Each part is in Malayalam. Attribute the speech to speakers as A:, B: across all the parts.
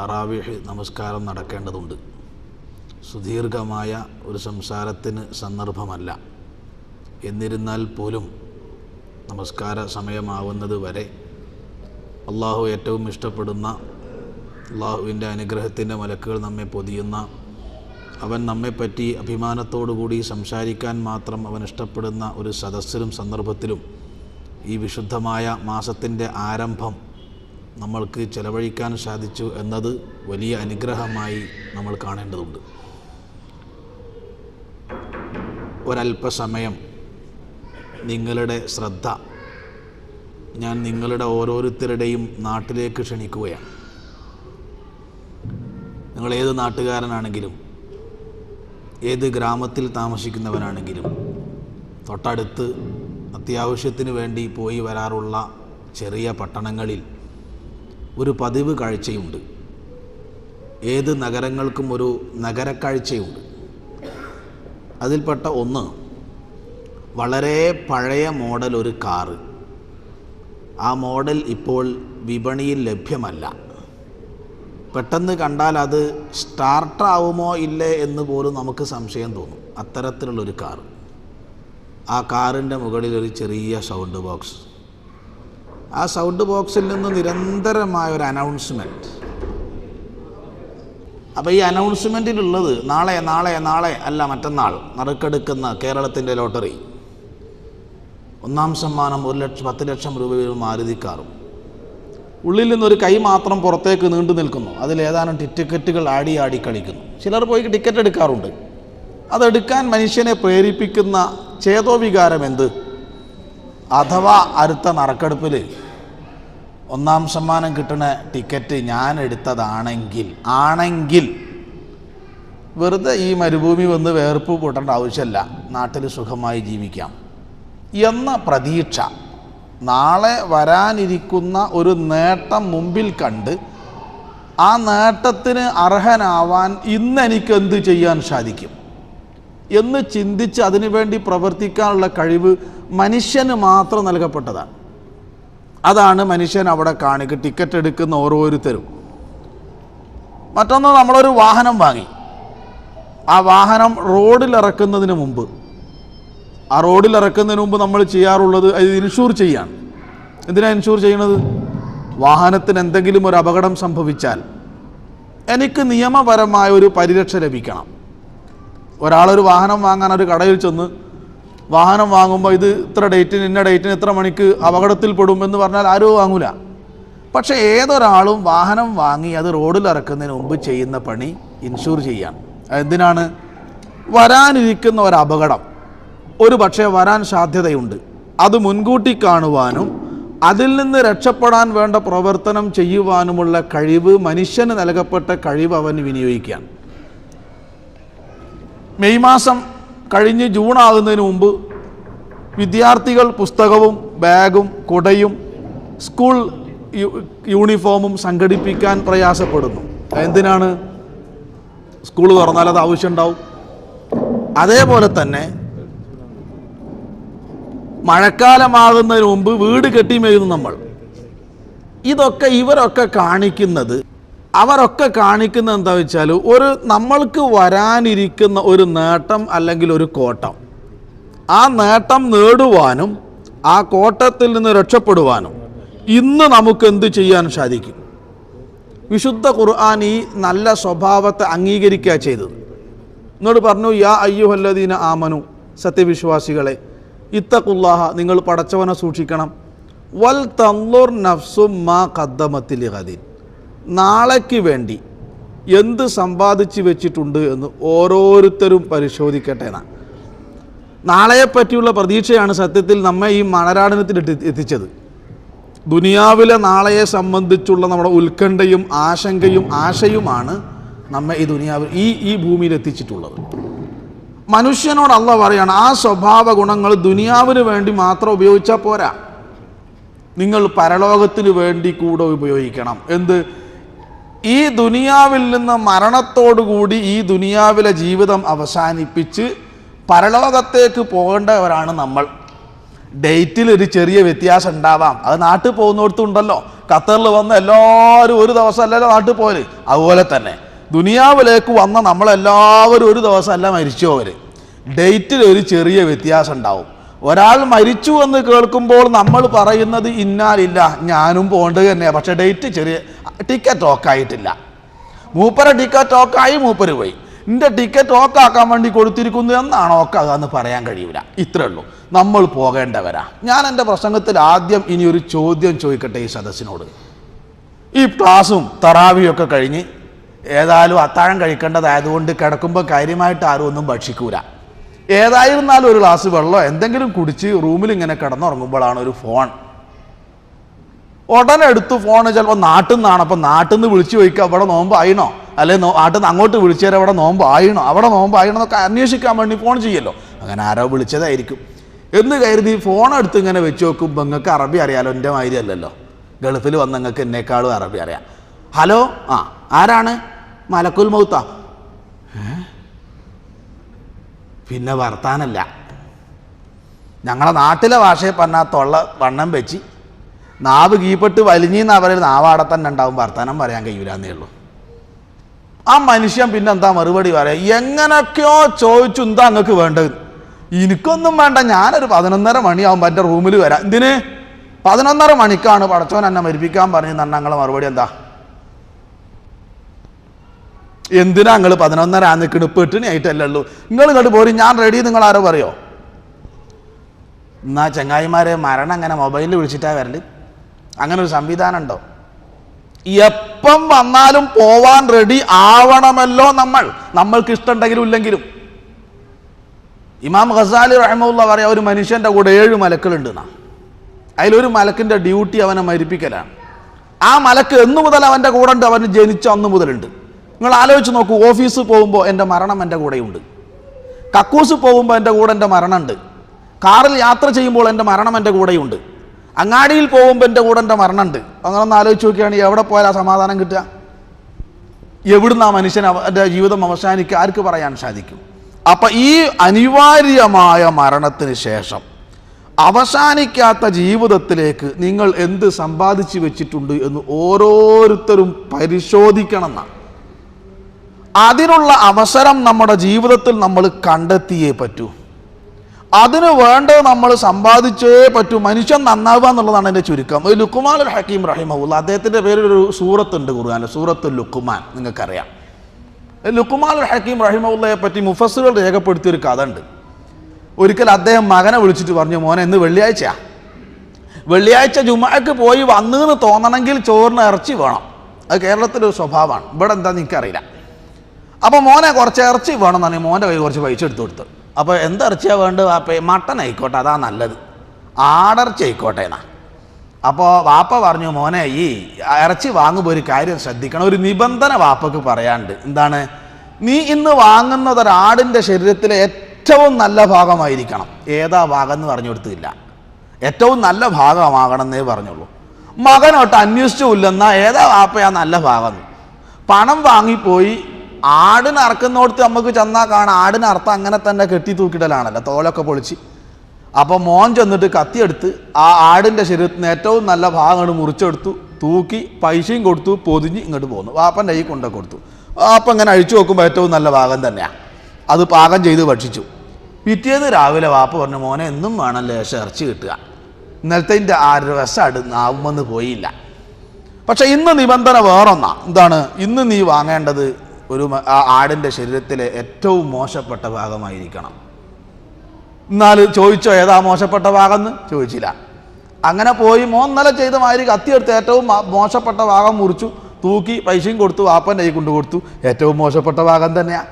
A: തറാവിഹ് നമസ്കാരം നടക്കേണ്ടതുണ്ട്. സുദീർഘമായ ഒരു സംസാരത്തിന് സന്ദർഭമല്ല. എന്നിരുന്നാൽ പോലും നമസ്കാര സമയമാവുന്നത് വരെ അള്ളാഹു ഏറ്റവും ഇഷ്ടപ്പെടുന്ന അള്ളാഹുവിന്റെ അനുഗ്രഹത്തിന്റെ മലക്കുകൾ നമ്മെ പൊതിയുന്ന അവൻ നമ്മെപ്പറ്റി അഭിമാനത്തോടുകൂടി സംസാരിക്കാൻ മാത്രം അവൻ ഇഷ്ടപ്പെടുന്ന ഒരു സദസ്സിലും സന്ദർഭത്തിലും ഈ വിശുദ്ധമായ മാസത്തിന്റെ ആരംഭം നമ്മൾക്ക് ചെലവഴിക്കാൻ സാധിച്ചു എന്നത് വലിയ അനുഗ്രഹമായി നമ്മൾ കാണേണ്ടതുണ്ട്. ഒരല്പസമയം നിങ്ങളുടെ ശ്രദ്ധ ഞാൻ നിങ്ങളുടെ ഓരോരുത്തരുടെയും നാട്ടിലേക്ക് ക്ഷണിക്കുകയാണ്. നിങ്ങൾ ഏത് നാട്ടുകാരനാണെങ്കിലും ഏത് ഗ്രാമത്തിൽ താമസിക്കുന്നവനാണെങ്കിലും തൊട്ടടുത്ത് അത്യാവശ്യത്തിന് വേണ്ടി പോയി വരാറുള്ള ചെറിയ പട്ടണങ്ങളിൽ ഒരു പതിവ് കാഴ്ചയുണ്ട്. ഏത് നഗരങ്ങൾക്കും ഒരു നഗരക്കാഴ്ചയുണ്ട് അതിൽപ്പെട്ട ഒന്ന് വളരെ പഴയ മോഡൽ ഒരു കാറ്. ആ മോഡൽ ഇപ്പോൾ വിപണിയിൽ ലഭ്യമല്ല. പെട്ടെന്ന് കണ്ടാൽ അത് സ്റ്റാർട്ടാവുമോ ഇല്ലേ എന്ന് പോലും നമുക്ക് സംശയം തോന്നും. അത്തരത്തിലുള്ളൊരു കാർ ആ കാറിന്റെ മുകളിൽ ഒരു ചെറിയ സൗണ്ട് ബോക്സ് ആ സൗണ്ട് ബോക്സിൽ നിന്ന് നിരന്തരമായ ഒരു അനൗൺസ്മെന്റ് അപ്പോൾ ഈ അനൗൺസ്മെന്റിലുള്ളത് നാളെ നാളെ നാളെ അല്ല മറ്റന്നാൾ നറുക്കെടുക്കുന്ന കേരളത്തിന്റെ ലോട്ടറി. ഒന്നാം സമ്മാനം ഒരു ലക്ഷം പത്ത് ലക്ഷം രൂപ വീതം മാരുതിക്കാറും. ഉള്ളിൽ നിന്നൊരു കൈ മാത്രം പുറത്തേക്ക് നീണ്ടു നിൽക്കുന്നു. അതിൽ ഏതാനും ടിക്കറ്റുകൾ ആടി ആടി കളിക്കുന്നു. ചിലർ പോയി ടിക്കറ്റ് എടുക്കാറുണ്ട്. അതെടുക്കാൻ മനുഷ്യനെ പ്രേരിപ്പിക്കുന്ന ചേതോവികാരം എന്ത്? അഥവാ അടുത്ത നറുക്കെടുപ്പിൽ ഒന്നാം സമ്മാനം കിട്ടുന്ന ടിക്കറ്റ് ഞാൻ എടുത്തതാണെങ്കിൽ ആണെങ്കിൽ വെറുതെ ഈ മരുഭൂമി വന്ന് വേർപ്പ് കൂട്ടേണ്ട ആവശ്യമില്ല നാട്ടിൽ സുഖമായി ജീവിക്കാം. എന്ന പ്രതീക്ഷ നാളെ വരാനിരിക്കുന്ന ഒരു നേട്ടം മുമ്പിൽ കണ്ട് ആ നേട്ടത്തിന് അർഹനാവാൻ ഇന്നെനിക്കെന്ത് ചെയ്യാൻ സാധിക്കും? എന്ന് ചിന്തിച്ച് അതിനുവേണ്ടി പ്രവർത്തിക്കാനുള്ള കഴിവ് മനുഷ്യന് മാത്രം നൽകപ്പെട്ടതാണ്. അതാണ് മനുഷ്യൻ അവിടെ കാണുക ടിക്കറ്റ് എടുക്കുന്ന ഓരോരുത്തരും. മറ്റൊന്ന് നമ്മളൊരു വാഹനം വാങ്ങി. ആ വാഹനം റോഡിലിറക്കുന്നതിന് മുമ്പ്. ആ റോഡിലിറക്കുന്നതിന് മുമ്പ് നമ്മൾ ചെയ്യാറുള്ളത് അത് ഇൻഷൂർ ചെയ്യാണ്. എന്തിനാണ് ഇൻഷൂർ ചെയ്യുന്നത് വാഹനത്തിന് എന്തെങ്കിലും ഒരു അപകടം സംഭവിച്ചാൽ എനിക്ക് നിയമപരമായ ഒരു പരിരക്ഷ ലഭിക്കണം. ഒരാളൊരു വാഹനം വാങ്ങാൻ ഒരു കടയിൽ ചെന്ന് വാഹനം വാങ്ങുമ്പോൾ ഇത് ഇത്ര ഡേറ്റിന് ഇന്ന ഡേറ്റിന് ഇത്ര മണിക്ക് അപകടത്തിൽപ്പെടും എന്ന് പറഞ്ഞാൽ ആരും വാങ്ങൂല. പക്ഷേ ഏതൊരാളും വാഹനം വാങ്ങി അത് റോഡിൽ ഇറക്കുന്നതിന് മുമ്പ് ചെയ്യുന്ന പണി ഇൻഷൂർ ചെയ്യാം എന്തിനാണ്? വരാനിരിക്കുന്ന ഒരു അപകടം. ഒരു പക്ഷേ വരാൻ സാധ്യതയുണ്ട്. അത് മുൻകൂട്ടി കാണുവാനും അതിൽ നിന്ന് രക്ഷപ്പെടാൻ വേണ്ട പ്രവർത്തനം ചെയ്യുവാനുമുള്ള കഴിവ് മനുഷ്യന് നൽകപ്പെട്ട കഴിവ് അവന് വിനിയോഗിക്കുകയാണ്. മെയ് മാസം കഴിഞ്ഞ് ജൂൺ ആകുന്നതിന് മുമ്പ് വിദ്യാർത്ഥികൾ പുസ്തകവും ബാഗും കുടയും സ്കൂൾ യൂണിഫോമും സംഘടിപ്പിക്കാൻ പ്രയാസപ്പെടുന്നു. എന്തിനാണ്? സ്കൂൾ തുറന്നാൽ അത് ആവശ്യമുണ്ടാവും. അതേപോലെ തന്നെ മഴക്കാലമാകുന്നതിന് മുമ്പ് വീട് കെട്ടിമേയുന്നു നമ്മൾ. ഇതൊക്കെ ഇവരൊക്കെ കാണിക്കുന്നത് അവരൊക്കെ കാണിക്കുന്നത് എന്താ വെച്ചാൽ ഒരു നമ്മൾക്ക് വരാനിരിക്കുന്ന ഒരു നേട്ടം അല്ലെങ്കിൽ ഒരു കോട്ടം. ആ നേട്ടം നേടുവാനും ആ കോട്ടത്തിൽ നിന്ന് രക്ഷപ്പെടുവാനും ഇന്ന് നമുക്ക് എന്ത് ചെയ്യാൻ സാധിക്കും? വിശുദ്ധ ഖുർആൻ ഈ നല്ല സ്വഭാവത്തെ അംഗീകരിക്കുക ചെയ്തത്. എന്നോട് പറഞ്ഞു യാ അയ്യുഹല്ലദീന ആമനു സത്യവിശ്വാസികളെ ഇത്തക്കുല്ലാഹ നിങ്ങൾ പടച്ചവനെ സൂക്ഷിക്കണം. വൽ തന്നൂർ നഫ്സും മാ കദ്ദമത്തിൽ ഹദീൻ നാളേക്ക് വേണ്ടി എന്ത് സമ്പാദിച്ചു വെച്ചിട്ടുണ്ട് എന്ന് ഓരോരുത്തരും പരിശോധിക്കട്ടെ എന്നാണ് നാളെയെ പറ്റിയുള്ള പ്രതീക്ഷയാണ് സത്യത്തിൽ നമ്മെ ഈ മണരാടനത്തിൽ എത്തി- എത്തിച്ചത്. ദുനിയാവിലെ നാളെയെ സംബന്ധിച്ചുള്ള നമ്മുടെ ഉത്കണ്ഠയും ആശങ്കയും ആശയുമാണ് നമ്മെ ഈ ദുനിയാവിൽ ഈ ഈ ഭൂമിയിൽ എത്തിച്ചിട്ടുള്ളത്. മനുഷ്യനോട് അല്ല പറയാണ് ആ സ്വഭാവ ഗുണങ്ങൾ ദുനിയാവിന് വേണ്ടി മാത്രം ഉപയോഗിച്ചാൽ പോരാ. നിങ്ങൾ പരലോകത്തിന് വേണ്ടി കൂടെ ഉപയോഗിക്കണം. എന്ത്? ഈ ദുനിയാവിൽ നിന്ന് മരണത്തോടുകൂടി ഈ ദുനിയാവിലെ ജീവിതം അവസാനിപ്പിച്ച് പരലോകത്തേക്ക് പോകേണ്ടവരാണ് നമ്മൾ. ഡേറ്റിൽ ഒരു ചെറിയ വ്യത്യാസം ഉണ്ടാവാം. അത് നാട്ടിൽ പോകുന്നിടത്തുണ്ടല്ലോ ഖത്തറിൽ വന്ന എല്ലാവരും ഒരു ദിവസം അല്ലല്ലോ നാട്ടിൽ പോര് അതുപോലെ തന്നെ ദുനിയാവിലേക്ക് വന്ന നമ്മളെല്ലാവരും ഒരു ദിവസമല്ല അല്ല മരിച്ചു പോവര് ഡേറ്റിൽ ഒരു ചെറിയ വ്യത്യാസം ഉണ്ടാവും. ഒരാൾ മരിച്ചു എന്ന് കേൾക്കുമ്പോൾ നമ്മൾ പറയുന്നത് ഇന്നാലില്ല ഞാനും പോകേണ്ടത് തന്നെയാണ് പക്ഷേ ഡേറ്റ് ചെറിയ ടിക്കറ്റ് ഓക്കായിട്ടില്ല മൂപ്പര ടിക്കറ്റ് ഓക്കായി മൂപ്പര് പോയി. എന്റെ ടിക്കറ്റ് ഓക്കാക്കാൻ വേണ്ടി കൊടുത്തിരിക്കുന്നു എന്നാണ് ഓക്കാകുക എന്ന് പറയാൻ കഴിയൂല. ഇത്രേ ഉള്ളൂ. നമ്മൾ പോകേണ്ടവരാ. ഞാൻ എന്റെ പ്രസംഗത്തിൽ ആദ്യം ഇനി ഒരു ചോദ്യം ചോദിക്കട്ടെ ഈ സദസ്സിനോട്. ഈ ക്ലാസ്സും തറാവിയും ഒക്കെ കഴിഞ്ഞ് ഏതായാലും അത്താഴം കഴിക്കേണ്ടതായതുകൊണ്ട് കിടക്കുമ്പോൾ കാര്യമായിട്ട് ആരും ഒന്നും ഭക്ഷിക്കൂല. ഏതായിരുന്നാലും ഒരു ഗ്ലാസ് വെള്ളമോ എന്തെങ്കിലും കുടിച്ച് റൂമിൽ ഇങ്ങനെ കിടന്നുറങ്ങുമ്പോഴാണ് ഒരു ഫോൺ. ഉടനെ എടുത്തു ഫോൺ ചിലപ്പോൾ നാട്ടിൽ നിന്നാണ്. അപ്പം നാട്ടിൽ നിന്ന് വിളിച്ചു ചോദിക്കുക അവിടെ നോമ്പ് ആയിണോ? അല്ലെ നാട്ടിൽ നിന്ന് അങ്ങോട്ട് വിളിച്ചേരെ അവിടെ നോമ്പ് ആയിണോ? അവിടെ നോമ്പ് ആയിണോ എന്നൊക്കെ അന്വേഷിക്കാൻ വേണ്ടി ഫോൺ ചെയ്യല്ലോ അങ്ങനെ ആരോ വിളിച്ചതായിരിക്കും. എന്ന് കരുതി ഫോൺ എടുത്ത് ഇങ്ങനെ വെച്ച് നോക്കുമ്പോൾ നിങ്ങൾക്ക് അറബി അറിയാലോ? എന്റെ മാതിരി അല്ലല്ലോ. ഗൾഫിൽ വന്ന നിങ്ങൾക്ക് എന്നെക്കാളും അറബി അറിയാം. ഹലോ? ആ ആരാണ്? മലക്കുൽ മൗത്ത. ഏ? പിന്നെ വർത്താനല്ല. ഞങ്ങളെ നാട്ടിലെ ഭാഷയെ പറഞ്ഞാൽ തൊള്ള വണ്ണം വെച്ച് നാവ് കീപ്പെട്ട് വലിഞ്ഞെന്ന് അവരിൽ നാവാടെ തന്നെ ഉണ്ടാവും. വർത്താനം പറയാൻ കഴിയൂലെന്നേ ഉള്ളൂ. ആ മനുഷ്യൻ പിന്നെ എന്താ മറുപടി പറയാ? എങ്ങനെയൊക്കെയോ ചോദിച്ചു എന്താ അങ്ങക്ക് വേണ്ടത്? എനിക്കൊന്നും വേണ്ട. ഞാനൊരു പതിനൊന്നര മണിയാവുമ്പോൾ എന്റെ റൂമിൽ വരാം. എന്തിന്? പതിനൊന്നര മണിക്കാണ് പടച്ചോൻ എന്നെ മരിപ്പിക്കാൻ പറഞ്ഞു തന്നെ മറുപടി എന്താ? എന്തിനാ നിങ്ങൾ പതിനൊന്നര ആ നിൽക്കുന്നു ആയിട്ടല്ലേ ഉള്ളൂ നിങ്ങൾ ഇങ്ങോട്ട് പോരും ഞാൻ റെഡി നിങ്ങൾ ആരോ പറയോ? എന്നാ ചങ്ങായിമാരെ മരണം അങ്ങനെ മൊബൈലിൽ വിളിച്ചിട്ടാ വരൽ. അങ്ങനെ ഒരു സംവിധാനം ഉണ്ടോ എപ്പം വന്നാലും പോവാൻ റെഡി ആവണമല്ലോ നമ്മൾ. നമ്മൾക്ക് ഇഷ്ടമുണ്ടെങ്കിലും ഇല്ലെങ്കിലും. ഇമാം ഖസാലി റഹ്മുള്ള പറയാ ഒരു മനുഷ്യന്റെ കൂടെ ഏഴ് മലക്കളുണ്ട് എന്നാ. അതിലൊരു മലക്കിന്റെ ഡ്യൂട്ടി അവനെ മരിപ്പിക്കലാണ്. ആ മലക്ക് എന്നു മുതൽ അവന്റെ കൂടെ ഉണ്ട് അവന് ജനിച്ച അന്ന് മുതലുണ്ട്. നിങ്ങൾ ആലോചിച്ച് നോക്കൂ ഓഫീസ് പോകുമ്പോൾ എന്റെ മരണം എന്റെ കൂടെയുണ്ട്. കക്കൂസ് പോകുമ്പോൾ എന്റെ കൂടെ എന്റെ മരണമുണ്ട്. കാറിൽ യാത്ര ചെയ്യുമ്പോൾ എന്റെ മരണം എന്റെ കൂടെയുണ്ട്. അങ്ങാടിയിൽ പോകുമ്പോൾ എന്റെ കൂടെ എന്റെ മരണമുണ്ട്. അങ്ങനെ ഒന്ന് ആലോചിച്ച് നോക്കുകയാണെങ്കിൽ എവിടെ പോയാൽ സമാധാനം കിട്ടുക? എവിടുന്ന് ആ മനുഷ്യൻ അവന്റെ ജീവിതം അവസാനിക്കുക? ആർക്ക് പറയാൻ സാധിക്കും? അപ്പം ഈ അനിവാര്യമായ മരണത്തിന് ശേഷം അവസാനിക്കാത്ത ജീവിതത്തിലേക്ക് നിങ്ങൾ എന്ത് സമ്പാദിച്ചു വെച്ചിട്ടുണ്ട് എന്ന് ഓരോരുത്തരും പരിശോധിക്കണം എന്നാണ്. അതിനുള്ള അവസരം നമ്മുടെ ജീവിതത്തിൽ നമ്മൾ കണ്ടെത്തിയേ പറ്റൂ. അതിന് വേണ്ടത് നമ്മൾ സമ്പാദിച്ചേ പറ്റൂ. മനുഷ്യൻ നന്നാവുക എന്നുള്ളതാണ് എന്റെ ചുരുക്കം. ഒരു ലുക്കുമാൻ ഒരു ഹക്കീം റഹിമുല്ല അദ്ദേഹത്തിന്റെ പേരിലൊരു സൂറത്തുണ്ട് ഖുർആാനിൽ സൂറത്ത് ലുക്കുമാൻ നിങ്ങൾക്കറിയാം. ലുക്കുമാൻ ഒരു ഹക്കീം റഹിമുല്ലയെ പറ്റി മുഫസ്സുകൾ രേഖപ്പെടുത്തിയൊരു കഥ ഉണ്ട്. ഒരിക്കൽ അദ്ദേഹം മകനെ വിളിച്ചിട്ട് പറഞ്ഞു മോനെ ഇന്ന് വെള്ളിയാഴ്ചയാണ് വെള്ളിയാഴ്ച ജുമാക്ക് പോയി വന്നു എന്ന് തോന്നണമെങ്കിൽ ചോറിന് ഇറച്ചി വേണം. അത് കേരളത്തിലൊരു സ്വഭാവമാണ്. ഇവിടെ എന്താ എനിക്കറിയില്ല അപ്പോൾ മോനെ കുറച്ച് ഇറച്ചി വേണം എന്നാണ് മോന്റെ കയ്യിൽ കുറച്ച് പൈസ എടുത്തു കൊടുത്തു. അപ്പോൾ എന്ത് ഇറച്ചിയാണ് വേണ്ടത്? വാപ്പ മട്ടൺ ആയിക്കോട്ടെ അതാ നല്ലത്. ആടിറച്ചി ആയിക്കോട്ടെ എന്നാ. അപ്പോൾ വാപ്പ പറഞ്ഞു മോനെ ഈ ഇറച്ചി വാങ്ങുമ്പോൾ ഒരു കാര്യം ശ്രദ്ധിക്കണം. ഒരു നിബന്ധന വാപ്പക്ക് പറയാണ്ട് എന്താണ്? നീ ഇന്ന് വാങ്ങുന്നത് ഒരാടിന്റെ ശരീരത്തിലെ ഏറ്റവും നല്ല ഭാഗമായിരിക്കണം. ഏതാ ഭാഗം എന്ന് പറഞ്ഞു കൊടുത്തില്ല. ഏറ്റവും നല്ല ഭാഗമാകണം എന്നേ പറഞ്ഞുള്ളൂ. മകനോട്ട് അന്വേഷിച്ചുമില്ലെന്നാ ഏതാ വാപ്പയാ നല്ല ഭാഗം. പണം വാങ്ങിപ്പോയി ആടിന് അറക്കുന്നോടത്ത് നമുക്ക് ചെന്നാൽ കാണാം. ആടിന് അർത്ഥം അങ്ങനെ തന്നെ കെട്ടി തൂക്കിടലാണല്ലോ തോലൊക്കെ പൊളിച്ച്. അപ്പോൾ മോൻ ചെന്നിട്ട് കത്തിയെടുത്ത് ആ ആടിന്റെ ശരീരത്തിന് ഏറ്റവും നല്ല ഭാഗങ്ങൾ മുറിച്ചെടുത്തു തൂക്കി പൈസയും കൊടുത്തു പൊതിഞ്ഞ് ഇങ്ങോട്ട് പോന്നു. വാപ്പന്റെ കൈ കൊണ്ടു കൊടുത്തു. വാപ്പ ഇങ്ങനെ അഴിച്ചു നോക്കുമ്പോൾ ഏറ്റവും നല്ല ഭാഗം തന്നെയാണ് അത് പാകം ചെയ്ത് ഭക്ഷിച്ചു. പിറ്റേന്ന് രാവിലെ വാപ്പ പറഞ്ഞു മോനെ എന്നും വേണം ലേശം ഇറച്ചി കിട്ടുക. ഇന്നലത്തെ ആ വിഷം നാവുമെന്ന് പോയില്ല. പക്ഷെ ഇന്ന് നിബന്ധന വേറൊന്നാ. എന്താണ്? ഇന്ന് നീ വാങ്ങേണ്ടത് ഒരു ആ ആടിന്റെ ശരീരത്തിലെ ഏറ്റവും മോശപ്പെട്ട ഭാഗമായിരിക്കണം. എന്നാൽ ചോദിച്ചോ ഏതാ മോശപ്പെട്ട ഭാഗം എന്ന് ചോദിച്ചില്ല. അങ്ങനെ പോയി മോന്നല ചെയ്ത മാതിരി കത്തിയെടുത്ത് ഏറ്റവും മോശപ്പെട്ട ഭാഗം മുറിച്ചു തൂക്കി പൈസയും കൊടുത്തു വാപ്പന്റെ കൈ കൊണ്ടു കൊടുത്തു. ഏറ്റവും മോശപ്പെട്ട ഭാഗം തന്നെയാ.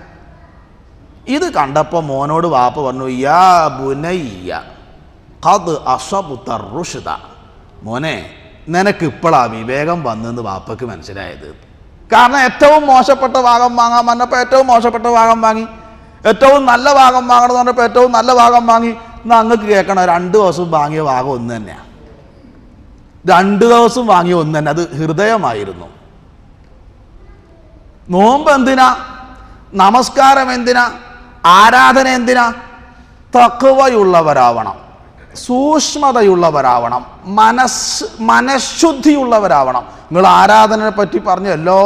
A: ഇത് കണ്ടപ്പോൾ മോനോട് വാപ്പ പറഞ്ഞു യാ ബുനയ്യ ഖദ് അസബുത്ത റുഷിത മോനെ നിനക്ക് ഇപ്പോഴാ വിവേകം വന്നെന്ന് വാപ്പയ്ക്ക് മനസ്സിലായത്. കാരണം ഏറ്റവും മോശപ്പെട്ട ഭാഗം വാങ്ങാൻ പറഞ്ഞപ്പോൾ ഏറ്റവും മോശപ്പെട്ട ഭാഗം വാങ്ങി. ഏറ്റവും നല്ല ഭാഗം വാങ്ങണം എന്ന് പറഞ്ഞപ്പോൾ ഏറ്റവും നല്ല ഭാഗം വാങ്ങി. എന്നാൽ അങ്ങക്ക് കേൾക്കണം രണ്ട് ദിവസം വാങ്ങിയ ഭാഗം ഒന്ന് തന്നെയാണ് രണ്ട് ദിവസം വാങ്ങിയ ഒന്ന് തന്നെ അത് ഹൃദയമായിരുന്നു. നോമ്പ് എന്തിനാ? നമസ്കാരം എന്തിനാ? ആരാധന എന്തിനാ? തക്കവയുള്ളവരാവണം സൂക്ഷ്മതയുള്ളവരാവണം. മനസ് മനഃശുദ്ധിയുള്ളവരാവണം. നിങ്ങൾ ആരാധനയെ പറ്റി പറഞ്ഞ എല്ലാ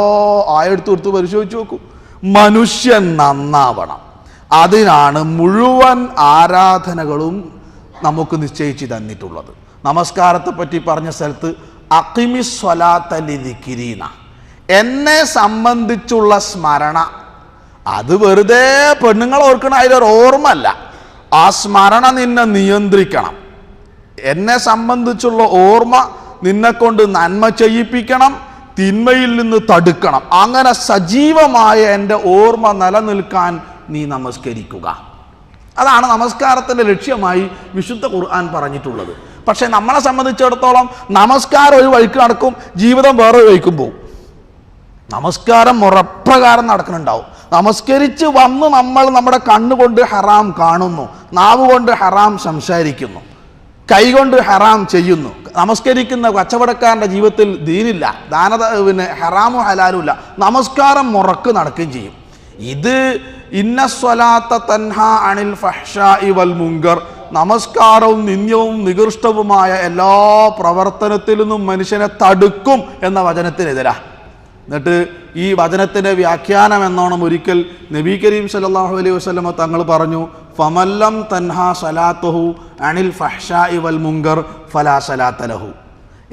A: ആയെടുത്ത് എടുത്ത് പരിശോധിച്ച് നോക്കൂ. മനുഷ്യൻ നന്നാവണം. അതിനാണ് മുഴുവൻ ആരാധനകളും നമുക്ക് നിശ്ചയിച്ച് തന്നിട്ടുള്ളത്. നമസ്കാരത്തെ പറ്റി പറഞ്ഞ സ്ഥലത്ത് അക്കിമി സ്വലാത്തലിതിക്കിരീന എന്നെ സംബന്ധിച്ചുള്ള സ്മരണ. അത് വെറുതെ പെണ്ണുങ്ങൾ ഓർക്കണ അതിലൊരു ഓർമ്മല്ല ആ സ്മരണ നിന്നെ നിയന്ത്രിക്കണം. എന്നെ സംബന്ധിച്ചുള്ള ഓർമ്മ നിന്നെ കൊണ്ട് നന്മ ചെയ്യിപ്പിക്കണം തിന്മയിൽ നിന്ന് തടുക്കണം. അങ്ങനെ സജീവമായ എന്റെ ഓർമ്മ നിലനിൽക്കാൻ നീ നമസ്കരിക്കുക. അതാണ് നമസ്കാരത്തിന്റെ ലക്ഷ്യമായി വിശുദ്ധ ഖുർആൻ പറഞ്ഞിട്ടുള്ളത്. പക്ഷേ നമ്മളെ സംബന്ധിച്ചിടത്തോളം നമസ്കാരം ഒരു വഴിക്ക് നടക്കും ജീവിതം വേറെ വഴിക്കും പോകും. നമസ്കാരം മുറപ്രകാരം നടക്കുന്നുണ്ടാവും. നമസ്കരിച്ച് വന്ന് നമ്മൾ നമ്മുടെ കണ്ണുകൊണ്ട് ഹറാം കാണുന്നു നാവ് കൊണ്ട് ഹറാം സംസാരിക്കുന്നു. കൈകൊണ്ട് ഹറാം ചെയ്യുന്നു. നമസ്കരിക്കുന്ന കച്ചവടക്കാരന്റെ ജീവിതത്തിൽ ദീനില്ല. ദാന പിന്നെ ഹറാമും ഹലാലും ഇല്ല. നമസ്കാരം മുറക്ക് നടക്കുകയും ചെയ്യും. ഇത് ഇന്ന സ്വലാത്ത തൻഹ അണിൽ ഫഹ്ഷാഇ വൽ മുങ്കർ. നമസ്കാരവും നിന്ദ്യവും നികൃഷ്ടവുമായ എല്ലാ പ്രവർത്തനത്തിൽ നിന്നും മനുഷ്യനെ തടുക്കും എന്ന വചനത്തിനെതിരാ. എന്നിട്ട് ഈ വചനത്തിന്റെ വ്യാഖ്യാനം എന്നോണം ഒരിക്കൽ നബി കരീം സല്ലല്ലാഹു അലൈഹി വസ്ലമ തങ്ങൾ പറഞ്ഞു ഫമല്ലം തൻഹ സലാത്തുഹു അനിൽ ഫഹ്ഷാ ഇവൽ മുങ്കർ ഫലാ സലാത്തലഹു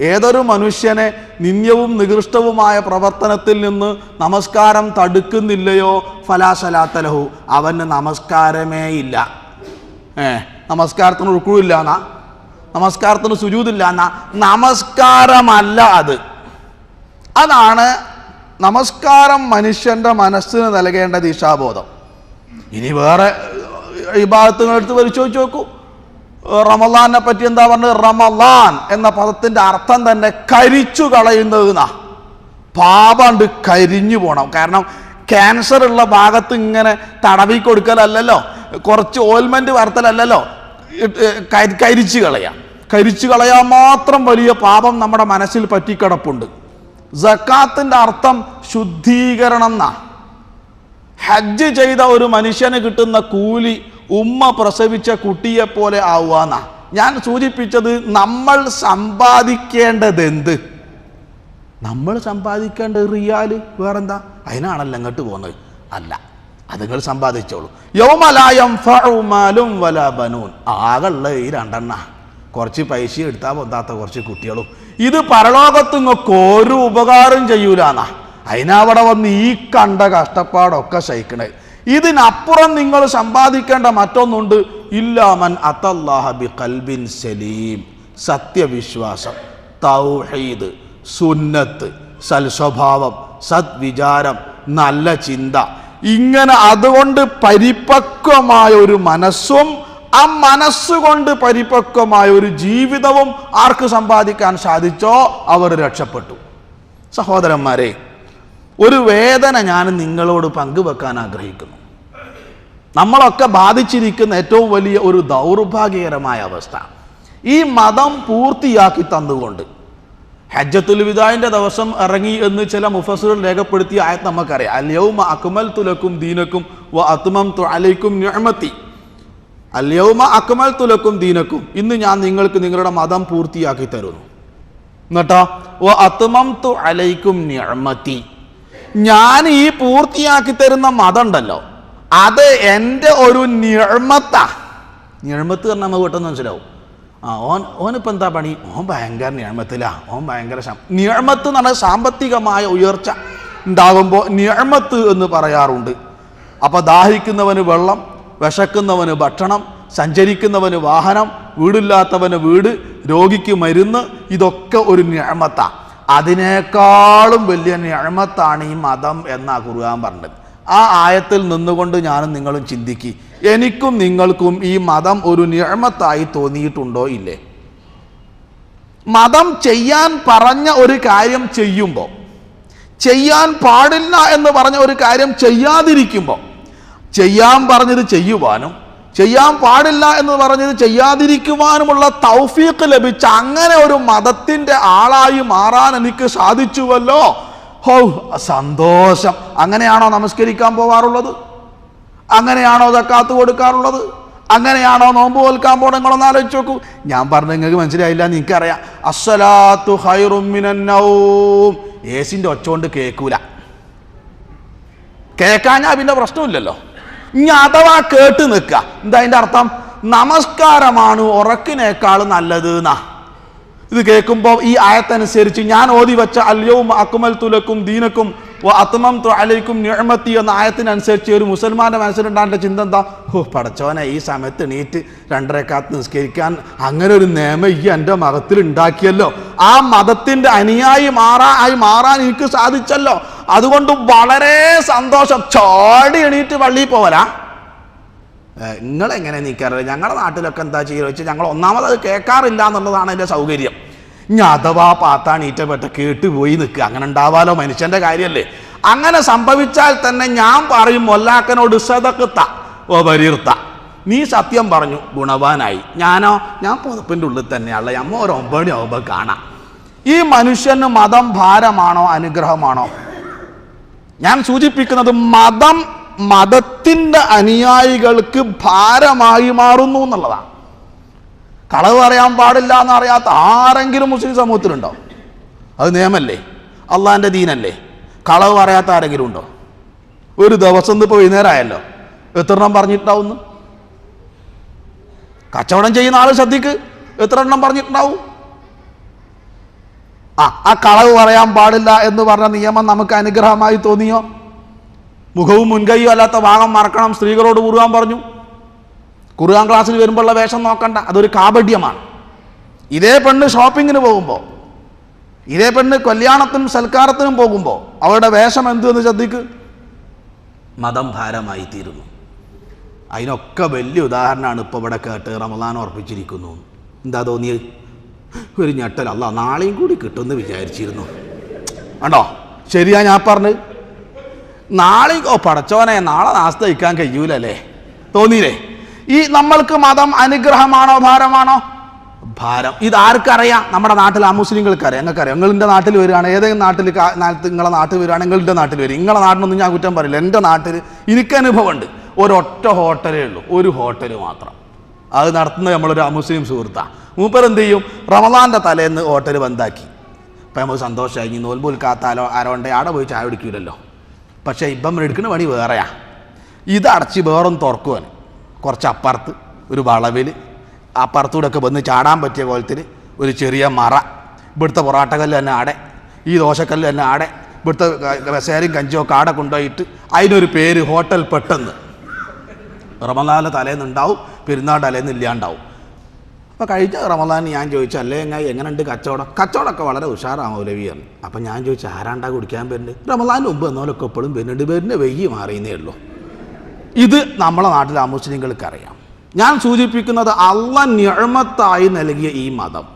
A: ഏതൊരു മനുഷ്യനെ നിന്യവും നികൃഷ്ടവുമായ പ്രവർത്തനത്തിൽ നിന്ന് നമസ്കാരം തടുക്കുന്നില്ലയോ ഫലാ സലാത്തലഹു അവന് നമസ്കാരമേ ഇല്ല. ഏ നമസ്കാരത്തിന് ഉൾക്കുഴില്ല എന്നാ നമസ്കാരത്തിന് സുജൂതില്ല എന്നാ നമസ്കാരമല്ല അത്. അതാണ് നമസ്കാരം മനുഷ്യന്റെ മനസ്സിന് നൽകേണ്ട ദിശാബോധം ഇനി വേറെ ഈ ഭാഗത്ത് എടുത്ത് പരിശോധിച്ച് നോക്കൂ. റമലാനെ പറ്റി എന്താ പറഞ്ഞത്? റമലാൻ എന്ന പദത്തിന്റെ അർത്ഥം തന്നെ കരിച്ചു കളയുന്നത് എന്നാ. പാപണ്ട് കരിഞ്ഞു പോണം. കാരണം ക്യാൻസർ ഉള്ള ഭാഗത്ത് ഇങ്ങനെ തടവി കൊടുക്കലല്ലല്ലോ. കുറച്ച് ഓയിൽമെന്റ് വരത്തലല്ലല്ലോ. കരി- കരിച്ചു കളയാം. കരിച്ചു കളയാൻ മാത്രം വലിയ പാപം നമ്മുടെ മനസ്സിൽ പറ്റിക്കിടപ്പുണ്ട്. ജക്കാത്തിന്റെ അർത്ഥം ശുദ്ധീകരണം എന്നാ. ഹജ്ജ് ചെയ്ത ഒരു മനുഷ്യന് കിട്ടുന്ന കൂലി ഉമ്മ പ്രസവിച്ച കുട്ടിയെ പോലെ ആവുകയെന്നാ ഞാൻ സൂചിപ്പിച്ചത് നമ്മൾ സമ്പാദിക്കേണ്ടത് എന്ത്? നമ്മൾ സമ്പാദിക്കേണ്ടത് റിയാൽ വേറെന്താ? അതിനാണല്ലോ അങ്ങോട്ട് പോകുന്നത്. അല്ല അത് നിങ്ങൾ സമ്പാദിച്ചോളൂ. യൗമലായം ഫഴുമാലും വല ബനൂൻ. ആകെയുള്ള ഈ രണ്ടെണ്ണ. കുറച്ച് പൈസ എടുത്താൽ പൊന്താത്ത കുറച്ച് കുട്ടികളും ഇത് പരലോകത്ത് നിങ്ങൾക്ക് ഒരു ഉപകാരം ചെയ്യൂലാന്നാ. അതിനവിടെ വന്ന് ഈ കണ്ട കഷ്ടപ്പാടൊക്കെ സഹിക്കണേ ഇതിനപ്പുറം നിങ്ങൾ സമ്പാദിക്കേണ്ട മറ്റൊന്നുണ്ട് ഇല്ലാമൻ ബി കൽബിൻ സലീം. സത്യവിശ്വാസം തൗഹീദ് സുന്നത്ത് സൽസ്വഭാവം സദ്വിചാരം നല്ല ചിന്ത. ഇങ്ങനെ അതുകൊണ്ട് പരിപക്വമായ ഒരു മനസ്സും ആ മനസ്സുകൊണ്ട് പരിപക്വമായ ഒരു ജീവിതവും ആർക്ക് സമ്പാദിക്കാൻ സാധിച്ചോ അവർ രക്ഷപ്പെട്ടു. സഹോദരന്മാരെ ഒരു വേദന ഞാൻ നിങ്ങളോട് പങ്കുവെക്കാൻ ആഗ്രഹിക്കുന്നു. നമ്മളൊക്കെ ബാധിച്ചിരിക്കുന്ന ഏറ്റവും വലിയ ഒരു ദൗർഭാഗ്യകരമായ അവസ്ഥ. ഈ മതം പൂർത്തിയാക്കി തന്നുകൊണ്ട് ഹജ്ജത്തുൽ വിദായിന്റെ ദിവസം ഇറങ്ങി എന്ന് ചില മുഫസുകൾ രേഖപ്പെടുത്തിയ ആയത് നമുക്കറിയാം. അല്യവും അക്മൽ തുലക്കും ദീനക്കും വ അത്മം അലൈക്കും നിഅമത്തി. അല്യൗമ അക്മൽ തുലക്കും ദീനക്കും. ഇന്ന് ഞാൻ നിങ്ങൾക്ക് നിങ്ങളുടെ മതം പൂർത്തിയാക്കി തരുന്നു. എന്നിട്ടോ വ അത്മം തു അലൈക്കും ഞാൻ ഈ പൂർത്തിയാക്കി തരുന്ന മതം ഉണ്ടല്ലോ അത് എന്റെ ഒരു നിഴമത്താ ഞമത്ത് പറഞ്ഞാൽ നമുക്ക് പെട്ടെന്ന് മനസ്സിലാവും. ആ ഓൻ ഓനിപ്പോൾ എന്താ പണി? ഓൻ ഭയങ്കര ഞമത്തിലാ ഓൻ ഭയങ്കര ഞമത്ത് എന്ന് പറഞ്ഞാൽ സാമ്പത്തികമായ ഉയർച്ച ഉണ്ടാകുമ്പോൾ ഞമത്ത് എന്ന് പറയാറുണ്ട്. അപ്പോൾ ദാഹിക്കുന്നവന് വെള്ളം വിശക്കുന്നവന് ഭക്ഷണം സഞ്ചരിക്കുന്നവന് വാഹനം വീടില്ലാത്തവന് വീട് രോഗിക്ക് മരുന്ന് ഇതൊക്കെ ഒരു ഞഴമത്താണ് അതിനേക്കാളും വലിയ ഞഴമത്താണ് ഈ മതം എന്നാ കുറുകാൻ പറഞ്ഞത്. ആ ആയത്തിൽ നിന്നുകൊണ്ട് ഞാനും നിങ്ങളും ചിന്തിക്കി. എനിക്കും നിങ്ങൾക്കും ഈ മതം ഒരു ഞഴമത്തായി തോന്നിയിട്ടുണ്ടോ ഇല്ലേ? മതം ചെയ്യാൻ പറഞ്ഞ ഒരു കാര്യം ചെയ്യുമ്പോൾ ചെയ്യാൻ പാടില്ല എന്ന് പറഞ്ഞ ഒരു കാര്യം ചെയ്യാതിരിക്കുമ്പോൾ ചെയ്യാൻ പറഞ്ഞത് ചെയ്യുവാനും ചെയ്യാൻ പാടില്ല എന്ന് പറഞ്ഞത് ചെയ്യാതിരിക്കുവാനുമുള്ള തൗഫീഖ് ലഭിച്ച അങ്ങനെ ഒരു മതത്തിന്റെ ആളായി മാറാൻ എനിക്ക് സാധിച്ചുവല്ലോ. ഹോ സന്തോഷം. അങ്ങനെയാണോ നമസ്കരിക്കാൻ പോവാറുള്ളത്? അങ്ങനെയാണോ തക്കാത്ത് കൊടുക്കാറുള്ളത്? അങ്ങനെയാണോ നോമ്പ് തോൽക്കാൻ പോണ നിങ്ങളൊന്ന് ആലോചിച്ച് നോക്കൂ. ഞാൻ പറഞ്ഞ നിങ്ങൾക്ക് മനസ്സിലായില്ല നിങ്ങൾക്കറിയാം അസ്സലാത്തു ഹൈറുമിനന്നൗം ഏസിന്റെ ഒച്ചോണ്ട് കേൾക്കൂല. കേൾക്കാഞ്ഞാ പിന്നെ പ്രശ്നമില്ലല്ലോ. ഇനി അഥവാ കേട്ട് നിൽക്കുക എന്താ അതിന്റെ അർത്ഥം? നമസ്കാരമാണ് ഉറക്കിനേക്കാൾ നല്ലത് എന്നാ ഇത് കേൾക്കുമ്പോൾ ഈ ആയത്തനുസരിച്ച് ഞാൻ ഓതി വെച്ച അല്യവും അക്കുമൽ തുലക്കും ദീനക്കും അത്മം അലൈക്കും ഞഴമത്തി എന്ന ആയത്തിനനുസരിച്ച് ഒരു മുസൽമാന്റെ മനസ്സിലുണ്ടാകേണ്ട ചിന്ത എന്താ? ഓ പടച്ചോനെ ഈ സമയത്ത് എണീറ്റ് രണ്ടരക്കാത്ത് നിസ്കരിക്കാൻ അങ്ങനെ ഒരു നിയമം ഈ എന്റെ മതത്തിൽ ഉണ്ടാക്കിയല്ലോ ആ മതത്തിന്റെ അനുയായി മാറാ ആയി മാറാൻ എനിക്ക് സാധിച്ചല്ലോ. അതുകൊണ്ട് വളരെ സന്തോഷം. ചാടി എണീറ്റ് പള്ളിയിൽ പോവലാ. നിങ്ങളെങ്ങനെ നീക്കാറില്ല ഞങ്ങളുടെ നാട്ടിലൊക്കെ എന്താ ചെയ്യുക വെച്ചാൽ ഞങ്ങൾ ഒന്നാമത് അത് കേൾക്കാറില്ല എന്നുള്ളതാണ് എന്റെ സൗകര്യം. ഇനി അഥവാ കേട്ട് പോയി നിൽക്കുക അങ്ങനെ ഉണ്ടാവാലോ മനുഷ്യന്റെ കാര്യമല്ലേ? അങ്ങനെ സംഭവിച്ചാൽ തന്നെ ഞാൻ പറയും മൊല്ലാക്കനോട് സതക്കത്ത ഓ വരീർത്ത നീ സത്യം പറഞ്ഞു ഗുണവാനായി. ഞാനോ ഞാൻ പുതപ്പിന്റെ ഉള്ളിൽ തന്നെയുള്ള അമ്മ ഒരു ഒമ്പണി ആവുമ്പോൾ കാണാം. ഈ മനുഷ്യന് മതം ഭാരമാണോ അനുഗ്രഹമാണോ? ഞാൻ സൂചിപ്പിക്കുന്നത് മതം മതത്തിന്റെ അനുയായികൾക്ക് ഭാരമായി മാറുന്നു എന്നുള്ളതാണ്. കളവ് പറയാൻ പാടില്ല എന്നറിയാത്ത ആരെങ്കിലും മുസ്ലിം സമൂഹത്തിലുണ്ടോ? അത് നിയമല്ലേ? അള്ളാന്റെ ദീനല്ലേ? കളവ് പറയാത്ത ആരെങ്കിലും ഉണ്ടോ? ഒരു ദിവസം ഇപ്പോൾ വൈകുന്നേരമായല്ലോ. എത്ര എണ്ണം പറഞ്ഞിട്ടുണ്ടാവുന്നു കച്ചവടം ചെയ്യുന്ന ആൾ ശ്രദ്ധിക്ക്. എത്ര എണ്ണം പറഞ്ഞിട്ടുണ്ടാവും? ആ ആ കളവ് പറയാൻ പാടില്ല എന്ന് പറഞ്ഞ നിയമം നമുക്ക് അനുഗ്രഹമായി തോന്നിയോ? മുഖവും മുൻകൈയോ അല്ലാത്ത ഭാഗം മറക്കണം സ്ത്രീകളോട് കുറുകാൻ പറഞ്ഞു. കുറുകാൻ ക്ലാസ്സിൽ വരുമ്പോഴുള്ള വേഷം നോക്കണ്ട അതൊരു കാപഡ്യമാണ് ഇതേ പെണ്ണ് ഷോപ്പിങ്ങിന് പോകുമ്പോൾ ഇതേ പെണ്ണ് കല്യാണത്തിനും സൽക്കാരത്തിനും പോകുമ്പോൾ അവരുടെ വേഷം എന്തെന്ന് ശ്രദ്ധിക്ക്? മതം ഭാരമായി തീരുന്നു. അതിനൊക്കെ വലിയ ഉദാഹരണമാണ് ഇപ്പോൾ ഇവിടെ കേട്ട് റമദാൻ ഉറപ്പിച്ചിരിക്കുന്നു. എന്താ തോന്നിയത്? ഒരു ഞെട്ടലല്ല നാളെയും കൂടി കിട്ടുമെന്ന് വിചാരിച്ചിരുന്നു. കണ്ടോ? ശരിയാ ഞാൻ പറഞ്ഞ് നാളെ ഓ പടച്ചോനെ നാളെ നാസ്ത വയ്ക്കാൻ കഴിയൂലല്ലേ? തോന്നിയില്ലേ? ഈ നമ്മൾക്ക് മതം അനുഗ്രഹമാണോ ഭാരമാണോ? ഭാരം. ഇത് ആർക്കറിയാം? നമ്മുടെ നാട്ടിൽ ആ മുസ്ലിങ്ങൾക്കറിയാം. ഞങ്ങൾക്കറിയാം നിങ്ങളുടെ നാട്ടിൽ വരികയാണ് ഏതെങ്കിലും നാട്ടിൽ നിങ്ങളെ നാട്ടിൽ വരികയാണ് നിങ്ങളുടെ നാട്ടിൽ വരും നിങ്ങളെ നാട്ടിലൊന്നും ഞാൻ കുറ്റം പറയില്ല. എന്റെ നാട്ടിൽ എനിക്ക് അനുഭവമുണ്ട് ഒരൊറ്റ ഹോട്ടലേ ഉള്ളൂ. ഒരു ഹോട്ടൽ മാത്രം. അത് നടത്തുന്നത് നമ്മളൊരു മുസ്ലിം സുഹൃത്താണ് മൂപ്പർ എന്ത് ചെയ്യും? റമദാന്റെ തലേന്ന് ഹോട്ടൽ ബന്ധാക്കി ഇപ്പം നമുക്ക് സന്തോഷമായി ഇനി നോൽമ്പുൽക്കാത്താലോ ആരോണ്ടേ അവിടെ പോയി ചായ കുടിക്കൂലല്ലോ. പക്ഷേ ഇപ്പം എടുക്കുന്ന പണി വേറെയാ. ഇത് അടച്ച് വേറൊന്ന് തുറക്കുവാൻ കുറച്ച് അപ്പുറത്ത് ഒരു വളവിൽ അപ്പുറത്തൂടെ ഒക്കെ വന്ന് ചാടാൻ പറ്റിയ കോലത്തിൽ ഒരു ചെറിയ മറ. ഇവിടുത്തെ പൊറാട്ടക്കല്ല് തന്നെ ആടെ. ഈ ദോശക്കല്ല് തന്നെ ആടെ. ഇവിടുത്തെ കസേരയും കഞ്ചിയും ഒക്കെ ആടെ കൊണ്ടുപോയിട്ട് അതിനൊരു പേര് ഹോട്ടൽ പെട്ടെന്ന്. റമദാനിലെ തലേന്ന് ഉണ്ടാവും പെരുന്നാൾ തലേന്ന് ഇല്ലാണ്ടാവും. അപ്പോൾ കഴിച്ച റമദാൻ ഞാൻ ചോദിച്ചു അല്ലേ എങ്ങനെ എങ്ങനെയുണ്ട് കച്ചവടം? കച്ചവടമൊക്കെ വളരെ ഉഷാറാണ് മൗലവിയാണ് അപ്പം ഞാൻ ചോദിച്ചു ആരാണ്ടാ കുടിക്കാൻ വരുന്നത്? റമദാൻ മുമ്പ് എന്നോലൊക്കെ എപ്പോഴും വരുന്നുണ്ട്. പേരിന്റെ വെയ്യി മാറിയെന്നേ ഉള്ളൂ. ഇത് നമ്മളെ നാട്ടിലെ അമുസ്ലിങ്ങൾക്ക് അറിയാം ഞാൻ സൂചിപ്പിക്കുന്നത് അള്ള ഞഴമത്തായി നൽകിയ ഈ മതം.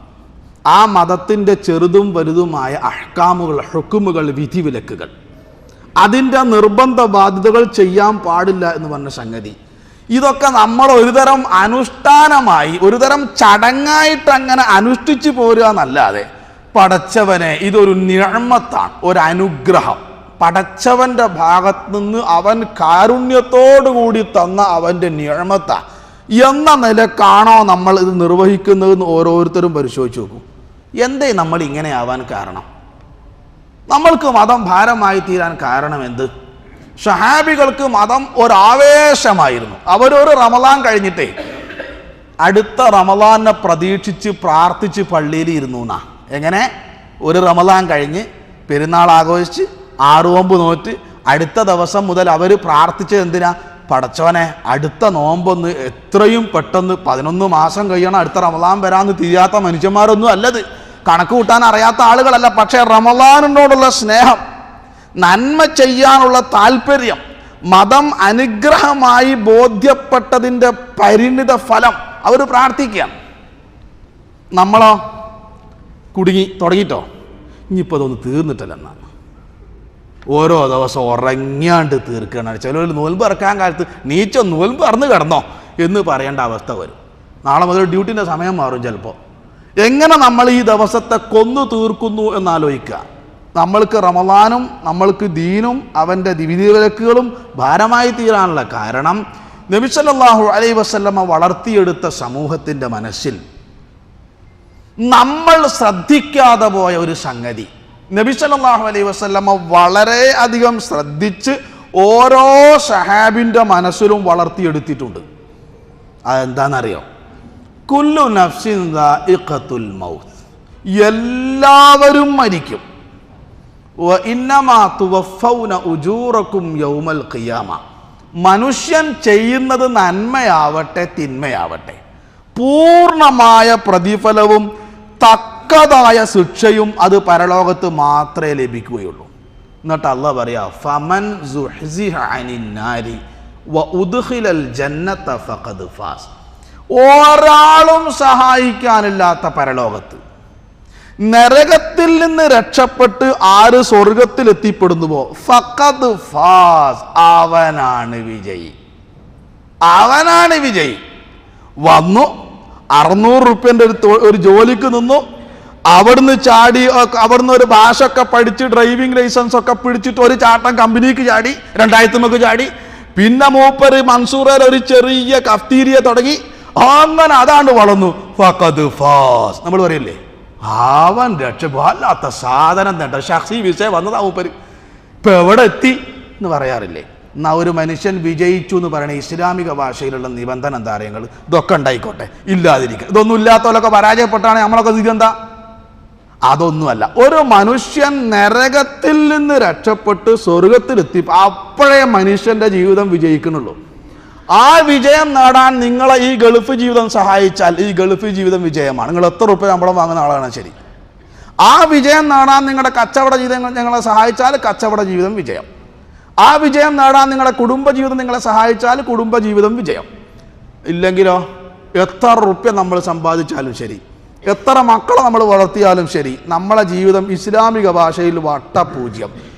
A: ആ മതത്തിന്റെ ചെറുതും വലുതുമായ അഹ്കാമുകൾ ഹുക്കുമുകൾ വിധിവിലക്കുകൾ. അതിന്റെ നിർബന്ധ ബാധ്യതകൾ ചെയ്യാൻ പാടില്ല എന്ന് പറഞ്ഞ സംഗതി. ഇതൊക്കെ നമ്മൾ ഒരുതരം അനുഷ്ഠാനമായി ഒരുതരം ചടങ്ങായിട്ട് അങ്ങനെ അനുഷ്ഠിച്ചു പോരുക എന്നല്ലാതെ പടച്ചവനെ ഇതൊരു നിഴമത്താണ് ഒരു അനുഗ്രഹം. പടച്ചവന്റെ ഭാഗത്ത് നിന്ന് അവൻ കാരുണ്യത്തോടു കൂടി തന്ന അവന്റെ നിഴമത്താണ്. എന്ന നിലക്കാണോ നമ്മൾ ഇത് നിർവഹിക്കുന്നതെന്ന് ഓരോരുത്തരും പരിശോധിച്ച് നോക്കും. എന്തേ നമ്മൾ ഇങ്ങനെ ആവാൻ കാരണം? നമ്മൾക്ക് മതം ഭാരമായി തീരാൻ കാരണം എന്ത്? ഷഹാബികൾക്ക് മതം ഒരാവേശമായിരുന്നു. അവരൊരു റമദാൻ കഴിഞ്ഞിട്ടേ അടുത്ത റമദാനെ പ്രതീക്ഷിച്ച് പ്രാർത്ഥിച്ച് പള്ളിയിൽ ഇരുന്നു എന്നാ. എങ്ങനെ? ഒരു റമദാൻ കഴിഞ്ഞ് പെരുന്നാൾ ആഘോഷിച്ച് ആറുവമ്പ് നോറ്റ് അടുത്ത ദിവസം മുതൽ അവർ പ്രാർത്ഥിച്ചത് എന്തിനാ? പടച്ചവനെ അടുത്ത നോമ്പൊന്ന് എത്രയും പെട്ടെന്ന് പതിനൊന്ന് മാസം കഴിയണം അടുത്ത റമദാൻ വരാമെന്ന് തിരിയാത്ത മനുഷ്യന്മാരൊന്നും അല്ലത്. കണക്ക് കൂട്ടാൻ അറിയാത്ത ആളുകളല്ല പക്ഷേ റമദാനിനോടുള്ള സ്നേഹം നന്മ ചെയ്യാനുള്ള താല്പര്യം മതം അനുഗ്രഹമായി ബോധ്യപ്പെട്ടതിന്റെ പരിണിത ഫലം അവർ പ്രാർത്ഥിക്കുകയാണ്. നമ്മളോ? കുടുങ്ങി തുടങ്ങിയിട്ടോ? ഇനിയിപ്പോൾ അതൊന്ന് തീർന്നിട്ടില്ല എന്നാണ് ഓരോ ദിവസം ഉറങ്ങാണ്ട് തീർക്കുകയാണ്. ചിലവർ നോൽമ്പ് ഇറക്കാൻ കാലത്ത് നീച്ചോ നോൽമ്പ് ഇറന്ന് കിടന്നോ എന്ന് പറയേണ്ട അവസ്ഥ വരും. നാളെ മുതൽ ഡ്യൂട്ടിന്റെ സമയം മാറും ചിലപ്പോൾ എങ്ങനെ നമ്മൾ ഈ ദിവസത്തെ കൊന്നു തീർക്കുന്നു എന്നാലോചിക്കുക നമ്മൾക്ക് റമദാനും നമ്മൾക്ക് ദീനും അവന്റെ വിധിവിലക്കുകളും ഭാരമായി തീരാനുള്ള കാരണം നബിസല്ലാഹു അലൈ വസല്ലമ വളർത്തിയെടുത്ത സമൂഹത്തിന്റെ മനസ്സിൽ നമ്മൾ ശ്രദ്ധിക്കാതെ പോയ ഒരു സംഗതി. നബി അലൈ അലൈഹി വസല്ലമ വളരെ അധികം ശ്രദ്ധിച്ച് ഓരോ സഹാബിന്റെ മനസ്സിലും വളർത്തിയെടുത്തിട്ടുണ്ട്. അതെന്താണെന്നറിയോ? കുല്ലു നഫ്സിൻ മൗത്ത്. എല്ലാവരും മരിക്കും. മനുഷ്യൻ ചെയ്യുന്നത് നന്മയാവട്ടെ തിന്മയാവട്ടെ. പൂർണമായ പ്രതിഫലവും തക്കതായ ശിക്ഷയും അത് പരലോകത്ത് മാത്രമേ ലഭിക്കുകയുള്ളൂ. എന്നിട്ട് അല്ല പറയാ ഫമൻ ഫഖദ് ഫാസ്. ഒരാളും സഹായിക്കാനില്ലാത്ത പരലോകത്ത് നരകത്തിൽ നിന്ന് രക്ഷപ്പെട്ട് ആര് സ്വർഗത്തിൽ എത്തിപ്പെടുന്നുവോ ഫക്കത് ഫാസ്. അവനാണ് വിജയി. അവനാണ് വിജയി. വന്നു അറുന്നൂറ് റുപ്യന്റെ ഒരു ഒരു ജോലിക്ക് നിന്നു. അവിടുന്ന് ചാടി അവിടുന്ന് ഒരു ഭാഷ ഒക്കെ പഠിച്ച് ഡ്രൈവിംഗ് ലൈസൻസ് ഒക്കെ പിടിച്ചിട്ട് ഒരു ചാട്ടം കമ്പനിക്ക് ചാടി രണ്ടായിരത്തിമൊക്കെ ചാടി. പിന്നെ മൂപ്പര് മൻസൂറർ ഒരു ചെറിയ കഫ്തീരിയ തുടങ്ങി. അങ്ങനെ അതാണ് വളർന്നു ഫാസ്. നമ്മൾ പറയില്ലേ? അവൻ രക്ഷപ്പെടാത്ത സാധനം തേണ്ട. ഷഖ്സി വിസ വന്നതാ മൂപ്പര് ഇപ്പൊ എവിടെ എത്തി എന്ന് പറയാറില്ലേ? എന്നാ ഒരു മനുഷ്യൻ വിജയിച്ചു എന്ന് പറയണ ഇസ്ലാമിക ഭാഷയിലുള്ള നിബന്ധന എന്താ അറിയങ്ങൾ ഇതൊക്കെ ഉണ്ടായിക്കോട്ടെ. ഇല്ലാതിരിക്കുക ഇതൊന്നും ഇല്ലാത്തവരൊക്കെ പരാജയപ്പെട്ടാണ് നമ്മളൊക്കെ ഇതെന്താ അതൊന്നുമല്ല. ഒരു മനുഷ്യൻ നരകത്തിൽ നിന്ന് രക്ഷപ്പെട്ട് സ്വർഗത്തിലെത്തി അപ്പോഴേ മനുഷ്യന്റെ ജീവിതം വിജയിക്കുന്നുള്ളൂ. ആ വിജയം നേടാൻ നിങ്ങളെ ഈ ഗൾഫ് ജീവിതം സഹായിച്ചാൽ ഈ ഗൾഫ് ജീവിതം വിജയമാണ്. നിങ്ങൾ എത്ര റുപ്യ ശമ്പളം വാങ്ങുന്ന ആളാണ് ശരി. ആ വിജയം നേടാൻ നിങ്ങളുടെ കച്ചവട ജീവിതം ഞങ്ങളെ സഹായിച്ചാൽ കച്ചവട ജീവിതം വിജയം. ആ വിജയം നേടാൻ നിങ്ങളുടെ കുടുംബ ജീവിതം നിങ്ങളെ സഹായിച്ചാൽ കുടുംബ ജീവിതം വിജയം. ഇല്ലെങ്കിലോ എത്ര റുപ്യ നമ്മൾ സമ്പാദിച്ചാലും ശരി. എത്ര മക്കളെ നമ്മൾ വളർത്തിയാലും ശരി. നമ്മളെ ജീവിതം ഇസ്ലാമിക ഭാഷയിൽ വട്ടപൂജ്യം.